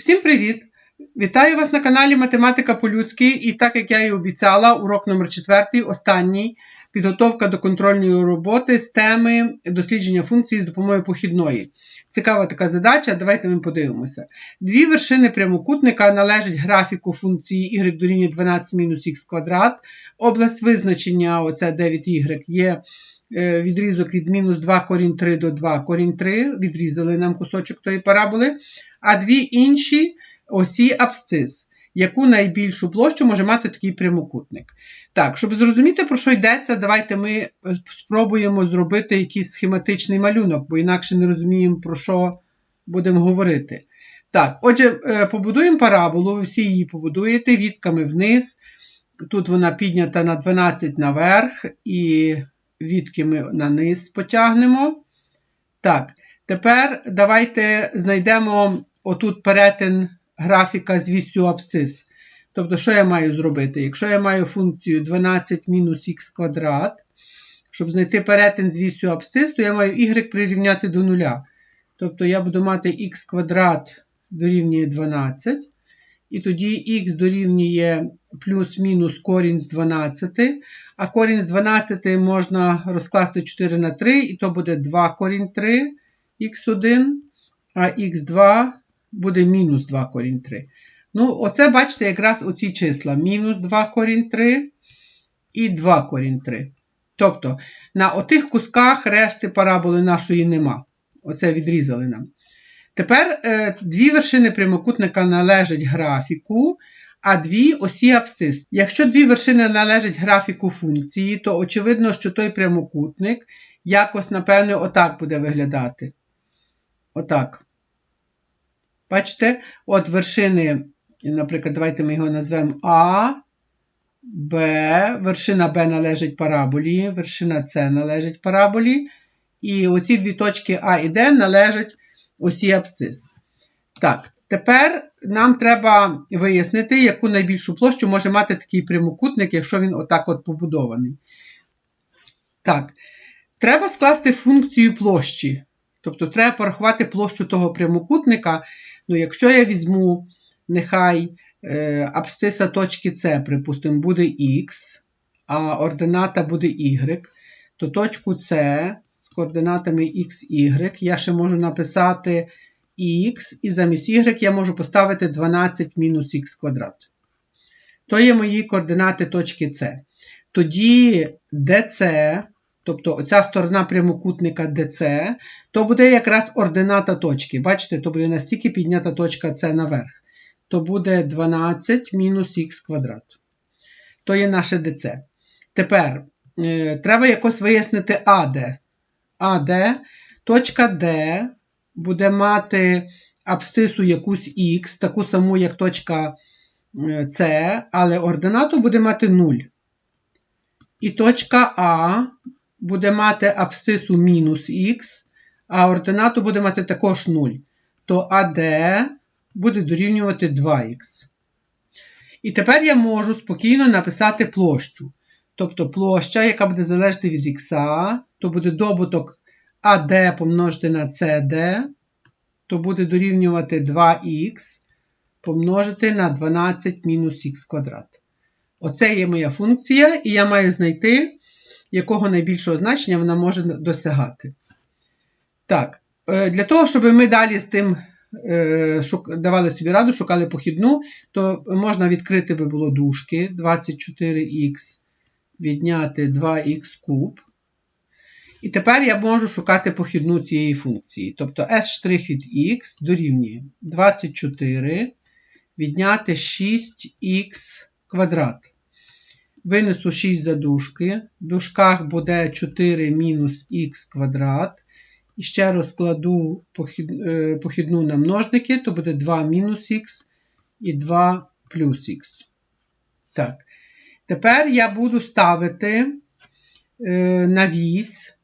Всім привіт! Вітаю вас на каналі Математика по-людськи. І так як я і обіцяла, урок номер 4 останній підготовка до контрольної роботи з теми дослідження функції з допомогою похідної. Цікава така задача, давайте ми подивимося. Дві вершини прямокутника належать графіку функції y дорівнює 12 мінус х квадрат. Область визначення, оце 9y, є відрізок від мінус 2 корінь 3 до 2 корінь 3. Відрізали нам кусочок тої параболи. А дві інші осі абсцис. Яку найбільшу площу може мати такий прямокутник? Так, щоб зрозуміти, про що йдеться, давайте ми спробуємо зробити якийсь схематичний малюнок, бо інакше не розуміємо, про що будемо говорити. Так, отже, е, побудуємо параболу, ви всі її побудуєте відками вниз. Тут вона піднята на 12 наверх, і відки ми на низ потягнемо. Так, тепер давайте знайдемо отут перетин графіка з вісю абсцис. Тобто, що я маю зробити? Якщо я маю функцію 12 мінус х квадрат, щоб знайти перетин з вісю абсцис, то я маю y прирівняти до нуля. Тобто я буду мати х квадрат дорівнює 12. І тоді х дорівнює плюс-мінус корінь з 12. А корінь з 12 можна розкласти 4 на 3, і то буде 2 корінь 3 х1, а х2 буде мінус 2 корінь 3. Ну, оце, бачите, якраз оці числа. Мінус 2 корінь 3 і 2 корінь 3. Тобто, на отих кусках решти параболи нашої нема. Оце відрізали нам. Тепер е, дві вершини прямокутника належать графіку, а дві осі абсцис. Якщо дві вершини належать графіку функції, то очевидно, що той прямокутник якось, напевне, отак буде виглядати. Отак. Бачите, от вершини, наприклад, давайте ми його назвемо А, Б, вершина Б належить параболі, вершина С належить параболі. І оці дві точки А і Д належать осі абсцис. Так, тепер нам треба вияснити, яку найбільшу площу може мати такий прямокутник, якщо він отак от побудований. Так, треба скласти функцію площі. Тобто треба порахувати площу того прямокутника. Ну, Якщо я візьму, нехай е, абсциса точки С, припустимо, буде Х, а ордината буде Y, то точку С координатами X, Y я ще можу написати Х, і замість Y я можу поставити 12 мінус х квадрат. То є мої координати точки С. Тоді DC тобто оця сторона прямокутника DC, то буде якраз ордината точки. Бачите, то буде настільки піднята точка С наверх. То буде 12 мінус х квадрат. То є наше DC. Тепер е, треба якось вияснити АД. АД, точка D буде мати абсцису якусь Х, таку саму, як точка С, е, але ординату буде мати 0. І точка А буде мати абсцису мінус х, а ординату буде мати також 0, то АД буде дорівнювати 2х. І тепер я можу спокійно написати площу. Тобто площа, яка буде залежати від х, то буде добуток АД помножити на CD, то буде дорівнювати 2х помножити на 12 мінус х квадрат. Оце є моя функція, і я маю знайти якого найбільшого значення вона може досягати. Так, е, для того, щоб ми далі з тим е, давали собі раду, шукали похідну, то можна відкрити би було дужки 24х відняти 2х куб. І тепер я можу шукати похідну цієї функції.Тобто s' від х дорівнює 24 відняти 6х квадрат. Винесу 6 за дужки. В дужках буде 4 мінус х квадрат. І ще розкладу е, похідну на множники, то буде 2 мінус х і 2 плюс х. Так. Тепер я буду ставити е, на вісь,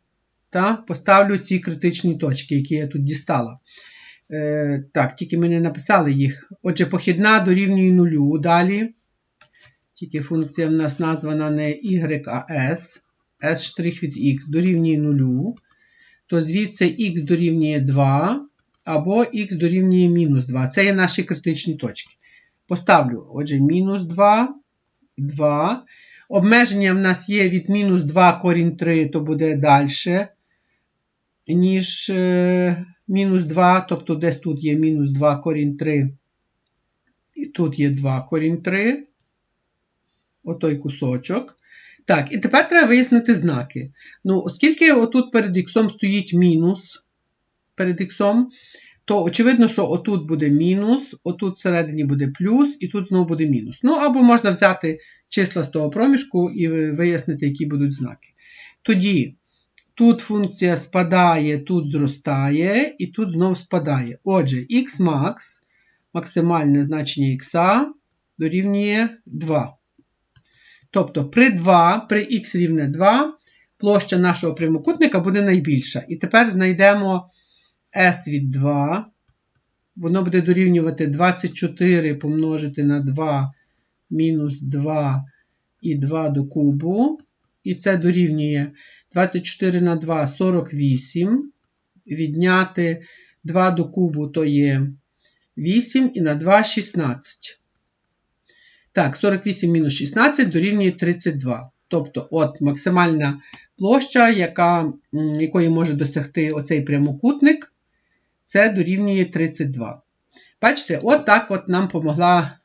та, поставлю ці критичні точки, які я тут дістала. Е, так, тільки ми не написали їх. Отже, похідна дорівнює нулю. Далі тільки функція в нас названа не y, а s, s' від x дорівнює 0, то звідси x дорівнює 2, або х дорівнює мінус 2. Це є наші критичні точки. Поставлю, отже, мінус 2, 2. Обмеження в нас є від мінус 2 корінь 3, то буде далі, ніж е, мінус 2, тобто десь тут є мінус 2 корінь 3. І тут є 2 корінь 3. Отой кусочок. Так, і тепер треба вияснити знаки. Ну, оскільки отут перед х стоїть мінус перед х, то очевидно, що отут буде мінус, отут всередині буде плюс, і тут знову буде мінус. Ну, або можна взяти числа з того проміжку і вияснити, які будуть знаки. Тоді тут функція спадає, тут зростає, і тут знову спадає. Отже, xmax, максимальне значення х дорівнює 2. Тобто при 2, при х рівне 2, площа нашого прямокутника буде найбільша. І тепер знайдемо s від 2. Воно буде дорівнювати 24 помножити на 2 мінус 2 і 2 до кубу. І це дорівнює 24 на 2 48. Відняти 2 до кубу то є 8 і на 2 16. Так, 48 мінус 16 дорівнює 32. Тобто, от максимальна площа, яка, якої може досягти оцей прямокутник, це дорівнює 32. Бачите, от так от нам помогла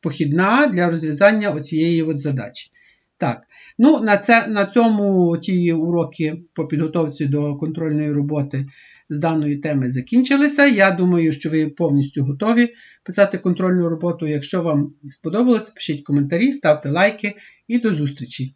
похідна для розв'язання оцієї от задачі. Так, ну на це, на цьому ті уроки по підготовці до контрольної роботи з даної теми закінчилися. Я думаю, що ви повністю готові писати контрольну роботу. Якщо вам сподобалося, пишіть коментарі, ставте лайки і до зустрічі!